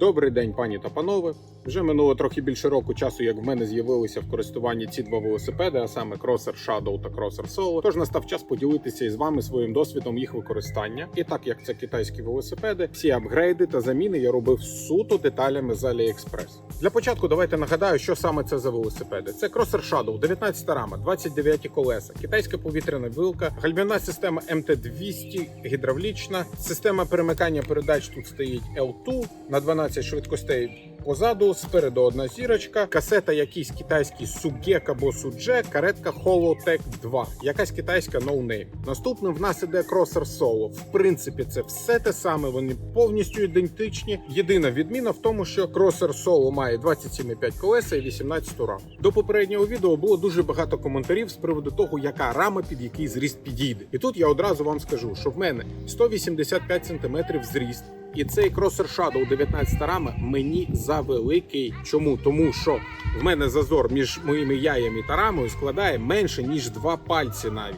Добрий день, пані та панове. Вже минуло трохи більше року часу, як в мене з'явилися в користуванні ці два велосипеди, а саме Crosser Shadow та Crosser Solo. Тож настав час поділитися із вами своїм досвідом їх використання. І так як це китайські велосипеди, всі апгрейди та заміни я робив суто деталями з AliExpress. Для початку давайте нагадаю, що саме це за велосипеди. Це Crosser Shadow, 19 рама, 29 колеса, китайська повітряна вилка, гальмівна система МТ200, гідравлічна, система перемикання передач тут стоїть L2 на 12 швидкостей. Позаду спереду одна зірочка, касета якийсь китайський Сугек або Суджек, каретка Holotech 2, якась китайська ноунейм. Наступним в нас іде Crosser Solo. В принципі, це все те саме. Вони повністю ідентичні. Єдина відміна в тому, що Crosser Solo має 27,5 колеса і 18 рам. До попереднього відео було дуже багато коментарів з приводу того, яка рама під який зріст підійде. І тут я одразу вам скажу, що в мене 185 см зріст. І цей кросер Shadow 19 рама мені завеликий. Чому? Тому що в мене зазор між моїми яями та рамою складає менше ніж два пальці навіть.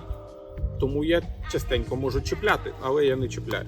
Тому я частенько можу чіпляти, але я не чіпляю.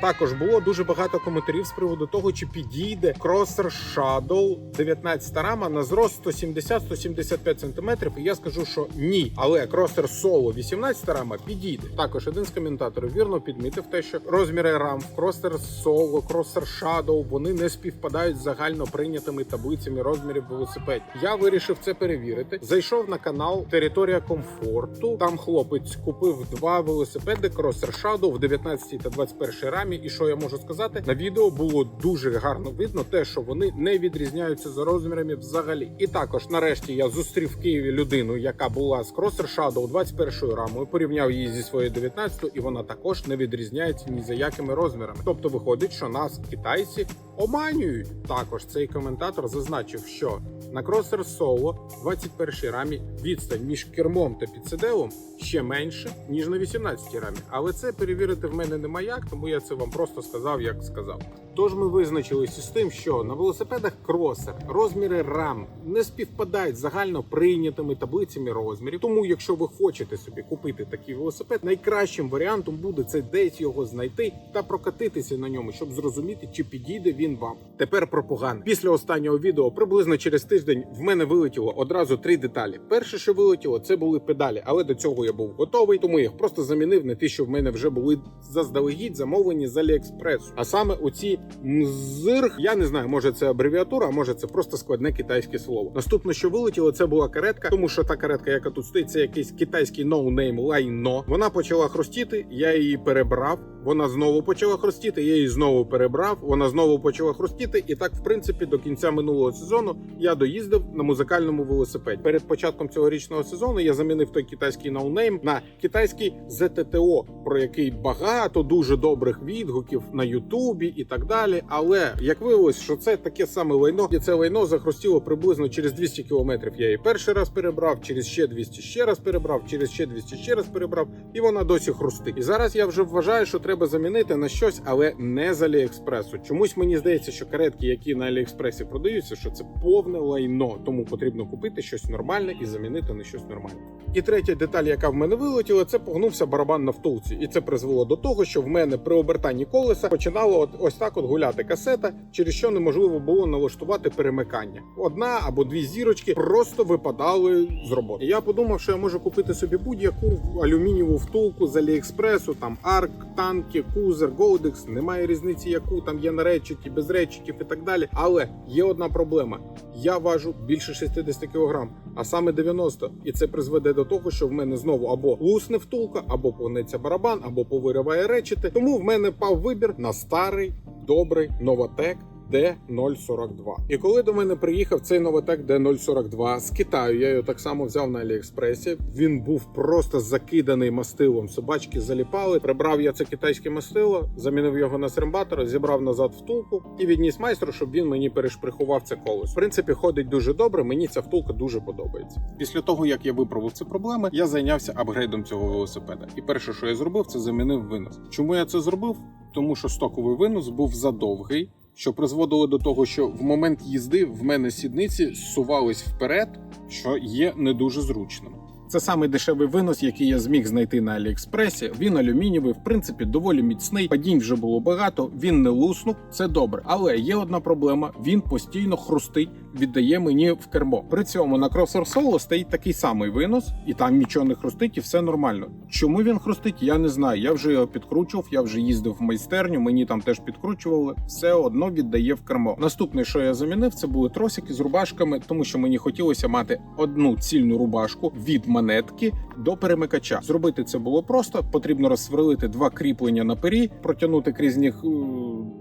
Також було дуже багато коментарів з приводу того, чи підійде Crosser Shadow 19 рама на зрост 170-175 см. І я скажу, що ні. Але Crosser Solo 18 рама підійде. Також один з коментаторів вірно підмітив те, що розміри рам в Crosser Solo, Crosser Shadow вони не співпадають з загально прийнятими таблицями розмірів велосипедів. Я вирішив це перевірити. Зайшов на канал Територія комфорту. Там хлопець купив два велосипеди Crosser Shadow в 19 та 21 рамі. І що я можу сказати? На відео було дуже гарно видно те, що вони не відрізняються за розмірами взагалі. І також, нарешті, я зустрів в Києві людину, яка була з Crosser Shadow 21 рамою, порівняв її зі своєю 19 і вона також не відрізняється ні за якими розмірами. Тобто виходить, що нас китайці оманюють. Також цей коментатор зазначив, що на кросер Solo 21 рамі відстань між кермом та підсиделом ще менше ніж на 18 рамі. Але це перевірити в мене нема як, тому я це вам просто сказав, як сказав. Тож ми визначилися з тим, що на велосипедах Crosser розміри рам не співпадають з загально прийнятими таблицями розмірів. Тому, якщо ви хочете собі купити такий велосипед, найкращим варіантом буде це десь його знайти та прокатитися на ньому, щоб зрозуміти, чи підійде він вам. Тепер про. Після останнього відео, приблизно через тиждень, в мене вилетіло одразу три деталі. Перше, що вилетіло, це були педалі, але до цього я був готовий, тому їх просто замінив на ті, що в мене вже були заздалегідь замовлені з Аліекспресу. А саме оці мзирг, я не знаю, може це абревіатура, а може це просто складне китайське слово. Наступне, що вилетіло, це була каретка, тому що та каретка, яка тут стоїть, це якийсь китайський ноунейм лайно. Вона почала хрустіти, я її перебрав. Вона знову почала хрустіти, я її знову перебрав. Вона знову почала хрустіти. І так, в принципі, до кінця минулого сезону я доїздив на музикальному велосипеді. Перед початком цьогорічного сезону я замінив той китайський ноунейм на китайський ZTTO, про який багато дуже добрих відгуків на Ютубі і так далі. Але як виявилось, що це таке саме лайно, і це лайно захрустіло приблизно через 200 кілометрів. Я її перший раз перебрав, через ще 200 ще раз перебрав, через ще 200 ще раз перебрав, і вона досі хрустить. І зараз я вже вважаю, що треба замінити на щось, але не з Аліекспресу. Чомусь мені здається, що каретки, які на Аліекспресі продаються, що це повне лайно, тому потрібно купити щось нормальне і замінити на щось нормальне. І третя деталь, яка в мене вилетіла, це погнувся барабан на втулці, і це призвело до того, що в мене при обертанні колеса починало ось так от гуляти касета, через що неможливо було налаштувати перемикання. Одна або дві зірочки просто випадали з роботи. Я подумав, що я можу купити собі будь-яку алюмінієву втулку з Аліекспресу, там арк, танки, кузер, голдекс. Немає різниці, яку там є на речиті, без речитів і так далі. Але є одна проблема: я важу більше 60 кг, а саме 90. І це призведе до того, що в мене знову або лусне втулка, або погнеться барабан, або повириває речити. Тому в мене пав вибір на старий добрий новотек. D042. І коли до мене приїхав цей Новотек D042 з Китаю, я його так само взяв на Аліекспресі. Він був просто закиданий мастилом. Собачки заліпали. Прибрав я це китайське мастило, замінив його на серембатор, зібрав назад втулку і відніс майстру, щоб він мені перешприхував це колесо. В принципі, ходить дуже добре. Мені ця втулка дуже подобається. Після того як я виправив ці проблеми, я зайнявся апгрейдом цього велосипеда. І перше, що я зробив, це замінив винос. Чому я це зробив? Тому що стоковий винос був задовгий що призводило до того, що в момент їзди в мене сідниці зсувались вперед, що є не дуже зручним. Це самий дешевий винос, який я зміг знайти на Аліекспресі. Він алюмінієвий, в принципі, доволі міцний. Падінь вже було багато. Він не луснув, це добре. Але є одна проблема: він постійно хрустить, віддає мені в кермо. При цьому на Crosser Solo стоїть такий самий винос, і там нічого не хрустить, і все нормально. Чому він хрустить? Я не знаю. Я вже його підкручував, я вже їздив в майстерню, мені там теж підкручували. Все одно віддає в кермо. Наступне, що я замінив, це були тросики з рубашками, тому що мені хотілося мати одну цільну рубашку від монетки до перемикача. Зробити це було просто. Потрібно розсверлити два кріплення на пері, протягнути крізь них е,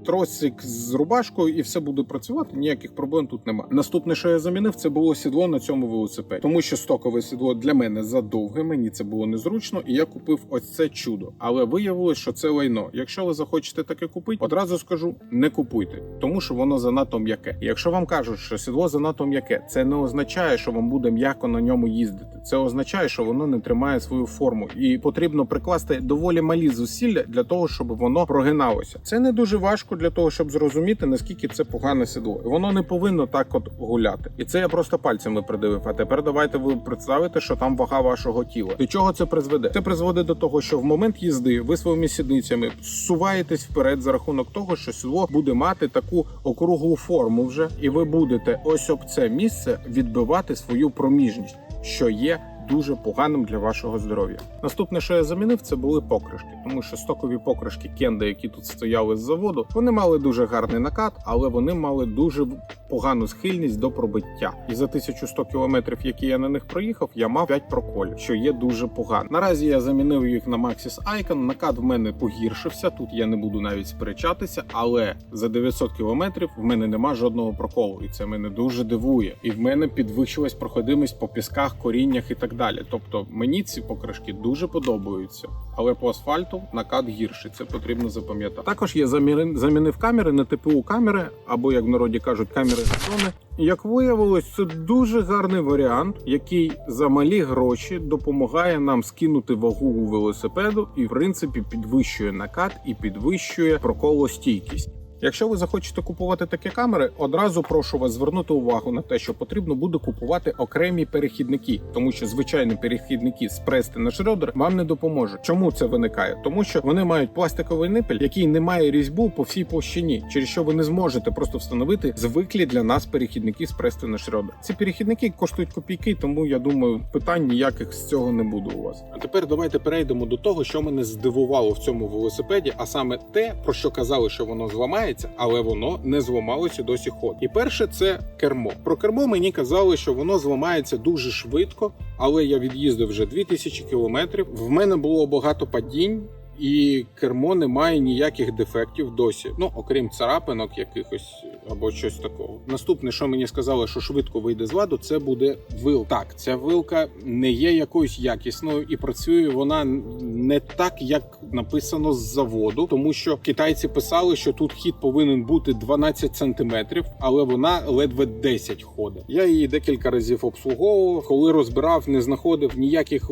тросик з рубашкою, і все буде працювати. Ніяких проблем тут немає. Наступне, що я замінив, це було сідло на цьому велосипеді, тому що стокове сідло для мене задовге. Мені це було незручно, і я купив ось це чудо. Але виявилось, що це лайно. Якщо ви захочете таке купити, одразу скажу: не купуйте, тому що воно занадто м'яке. Якщо вам кажуть, що сідло занадто м'яке, це не означає, що вам буде м'яко на ньому їздити. Це означає, що воно не тримає свою форму, і потрібно прикласти доволі малі зусилля для того, щоб воно прогиналося. Це не дуже важко для того, щоб зрозуміти наскільки це погане сідло. Воно не повинно так от гуляти. І це я просто пальцями придивив. А тепер давайте ви представите, що там вага вашого тіла. До чого це призведе? Це призведе до того, що в момент їзди ви своїми сідницями зсуваєтесь вперед за рахунок того, що сідло буде мати таку округлу форму вже, і ви будете ось об це місце відбивати свою проміжність, що є. Дуже поганим для вашого здоров'я. Наступне, що я замінив, це були покришки, тому що стокові покришки Кенда, які тут стояли з заводу, вони мали дуже гарний накат, але вони мали дуже погану схильність до пробиття. І за 1100 кілометрів, які я на них проїхав, я мав 5 проколів, що є дуже погано. Наразі я замінив їх на Maxis Icon. Накат в мене погіршився. Тут я не буду навіть сперечатися, але за 900 кілометрів в мене нема жодного проколу, і це мене дуже дивує. І в мене підвищилась проходимість по пісках, коріннях і так далі. Тобто мені ці покришки дуже подобаються, але по асфальту накат гірший. Це потрібно запам'ятати. Також я замінив камери на ТПУ камери, або як в народі кажуть, камери зони. Як виявилось, це дуже гарний варіант, який за малі гроші допомагає нам скинути вагу у велосипеду і, в принципі, підвищує накат і підвищує проколостійкість. Якщо ви захочете купувати такі камери, одразу прошу вас звернути увагу на те, що потрібно буде купувати окремі перехідники, тому що звичайні перехідники з Прести на Шредер вам не допоможуть. Чому це виникає? Тому що вони мають пластиковий нипель, який не має різьбу по всій площині, через що ви не зможете просто встановити звиклі для нас перехідники з на Шредер. Ці перехідники коштують копійки, тому я думаю, питань ніяких з цього не буде у вас. А тепер давайте перейдемо до того, що мене здивувало в цьому велосипеді, а саме те, про що казали, що воно зламає але воно не зламалося досі ход. І перше це кермо. Про кермо мені казали, що воно зламається дуже швидко, але я від'їздив вже 2000 кілометрів. В мене було багато падінь. І кермо не має ніяких дефектів досі, ну окрім царапинок якихось або щось такого. Наступне, що мені сказали, що швидко вийде з ладу, це буде вил. Так, ця вилка не є якоюсь якісною і працює вона не так, як написано з заводу, тому що китайці писали, що тут хід повинен бути 12 сантиметрів, але вона ледве 10 ходить. Я її декілька разів обслуговував. Коли розбирав, не знаходив ніяких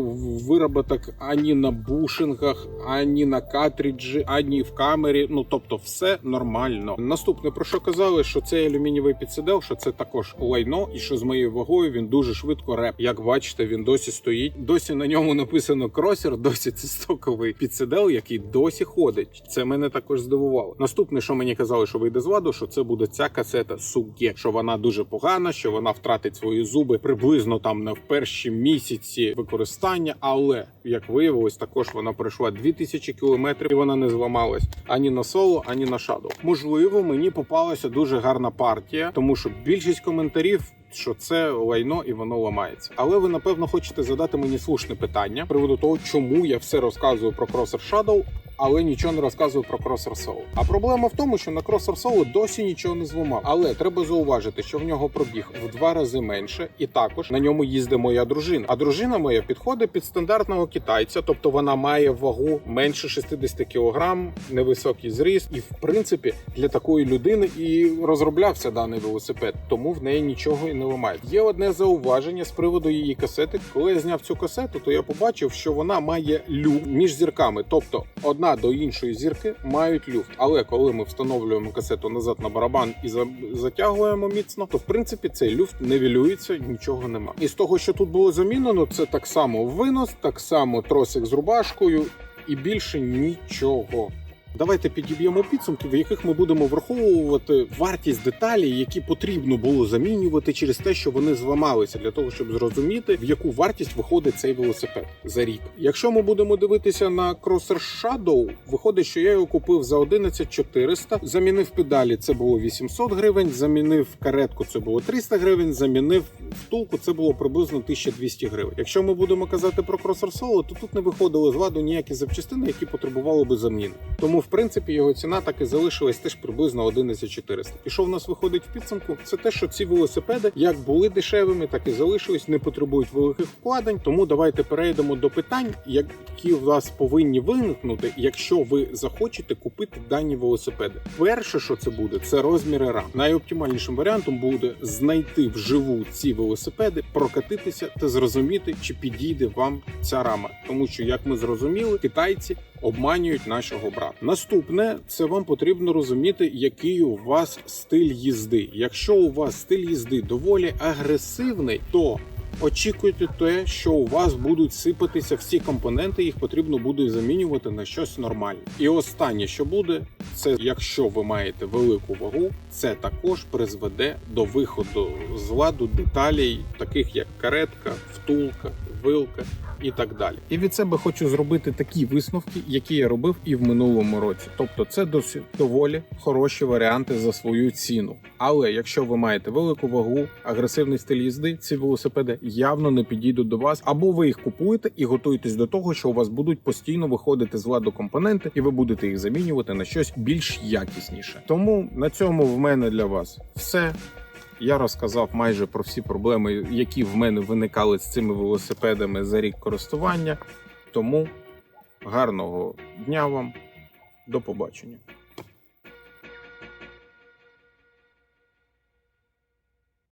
вироботок ані на бушингах, ані на картриджі, ані в камері. Ну тобто, все нормально. Наступне про що казали, що цей алюмінієвий підсидел, що це також лайно, і що з моєю вагою він дуже швидко реп. Як бачите, він досі стоїть. Досі на ньому написано кросер. Досі це стоковий підсидел, який досі ходить. Це мене також здивувало. Наступне, що мені казали, що вийде з ладу, що це буде ця касета Суге, що вона дуже погана, що вона втратить свої зуби приблизно там на в перші місяці використання. Але як виявилось, також вона пройшла 2000 кілометрів і вона не зламалась ані на соло, ані на шаду. Можливо, мені попалася дуже гарна партія, тому що більшість коментарів. Що це лайно і воно ламається, але ви напевно хочете задати мені слушне питання приводу того, чому я все розказую про Crosser Shadow, але нічого не розказую про Crosser Soul. А проблема в тому, що на Crosser Soul досі нічого не зламав. Але треба зауважити, що в нього пробіг в два рази менше, і також на ньому їздить моя дружина. А дружина моя підходить під стандартного китайця, тобто вона має вагу менше 60 кг, невисокий зріст, і в принципі для такої людини і розроблявся даний велосипед, тому в неї нічого і не ламає. Є одне зауваження з приводу її касети. Коли я зняв цю касету, то я побачив, що вона має люк між зірками, тобто одна одна до іншої зірки мають люфт. Але коли ми встановлюємо касету назад на барабан і за- затягуємо міцно, то в принципі цей люфт невілюється, нічого нема. І з того, що тут було замінено, це так само винос, так само тросик з рубашкою і більше нічого. Давайте підіб'ємо підсумки, в яких ми будемо враховувати вартість деталей, які потрібно було замінювати через те, що вони зламалися, для того, щоб зрозуміти, в яку вартість виходить цей велосипед за рік. Якщо ми будемо дивитися на Crosser Shadow, виходить, що я його купив за 11400, замінив педалі, це було 800 гривень, замінив каретку, це було 300 гривень, замінив втулку, це було приблизно 1200 гривень. Якщо ми будемо казати про Crosser Solo, то тут не виходили з ладу ніякі запчастини, які потребували би заміни. Тому, в принципі, його ціна так і залишилась теж приблизно 11400. І що в нас виходить в підсумку? Це те, що ці велосипеди як були дешевими, так і залишились, не потребують великих вкладень. Тому давайте перейдемо до питань, які у вас повинні виникнути, якщо ви захочете купити дані велосипеди. Перше, що це буде, це розміри рам. Найоптимальнішим варіантом буде знайти вживу ці велосипеди, прокатитися та зрозуміти, чи підійде вам ця рама. Тому що, як ми зрозуміли, китайці обманюють нашого брата. Наступне це вам потрібно розуміти, який у вас стиль їзди. Якщо у вас стиль їзди доволі агресивний, то Очікуйте те, що у вас будуть сипатися всі компоненти, їх потрібно буде замінювати на щось нормальне. І останнє, що буде, це якщо ви маєте велику вагу, це також призведе до виходу з ладу деталей, таких як каретка, втулка, вилка і так далі. І від себе хочу зробити такі висновки, які я робив і в минулому році. Тобто, це досить доволі хороші варіанти за свою ціну. Але якщо ви маєте велику вагу, агресивний стиль їзди, ці велосипеди явно не підійдуть до вас, або ви їх купуєте і готуєтесь до того, що у вас будуть постійно виходити з ладу компоненти, і ви будете їх замінювати на щось більш якісніше. Тому на цьому в мене для вас все. Я розказав майже про всі проблеми, які в мене виникали з цими велосипедами за рік користування. Тому гарного дня вам, до побачення.